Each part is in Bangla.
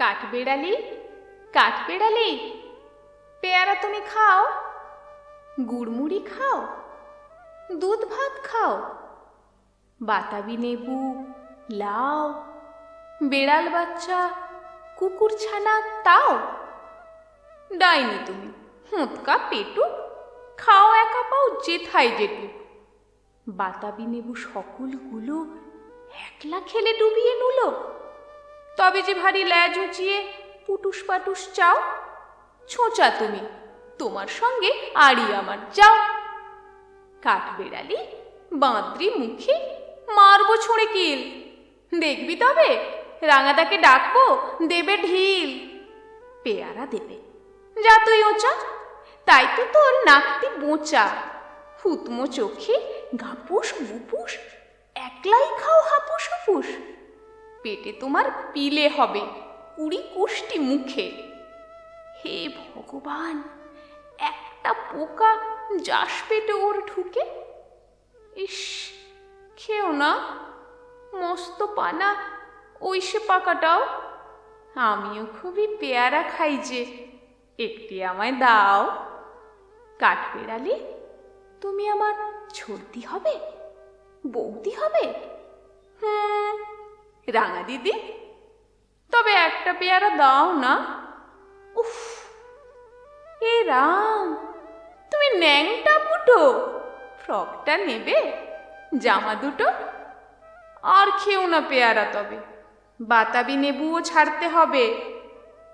কাঠবেড়ালি? কাঠবেড়ালি? পেয়ারা তুমি খাও? গুড়মুড়ি খাও? দুধ ভাত খাও? বাতাবি লেবু, লাউ, বেড়াল বাচ্চা, কুকুর ছানা তাও? ডাইনি তুমি, হুঁতকা পেটু, খাও একা পাও যেথায় যেটু বাতাবি নেবু সকলগুলো একলা খেলে ডুবিয়ে নুলো। তবে যে ভারী ল্যাজ উঁচিয়ে পুটুস পাটুস চাও, ছোঁচা তুমি। তোমার সঙ্গে আড়ি আমার, যাও। কাঠবেড়ালি বাঁদরি মুখে মারবো ছুঁড়ে কিল। দেখবি তবে, রাঙাদাকে ডাকবো, দেবে ঢিল। পেয়ারা দেবে, যা তুই ওচা, তাই তো তোর নাকটি বোঁচা ফুতমো চোখে গাপুস গুপুস একলাই খাও হাপুস হুপুস পেটে তোমার পিলে হবে। কুড়ি কুষ্টি মুখে। হে ভগবান, একটা পোকা যাস পেটে ওর ঢুকে? ইস, খেও না। মস্ত পানা। ওই সে পাকাটাও। আমিও খুবই পেয়ারা খাই যে। একটি আমায় দাও। কাঠ কাঠবেড়ালি, তুমি আমার ছর্দি হবে? বৌদি হবে? হুম রাঙা দিদি, তবে একটা পেয়ারা দাও না। উফ, এ রাম, তুমি ন্যাংটা ফুটো ফ্রকটা নেবে, জামা দুটো? আর খেও না পেয়ারা তবে, বাতাবি নেবুও ছাড়তে হবে।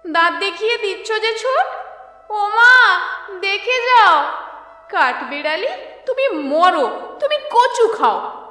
দাঁত দেখিয়ে দিচ্ছ যে ছোট? ও মা, দেখে যাও। কাঠ কাঠবেড়ালি, তুমি মরো, তুমি কচু খাও।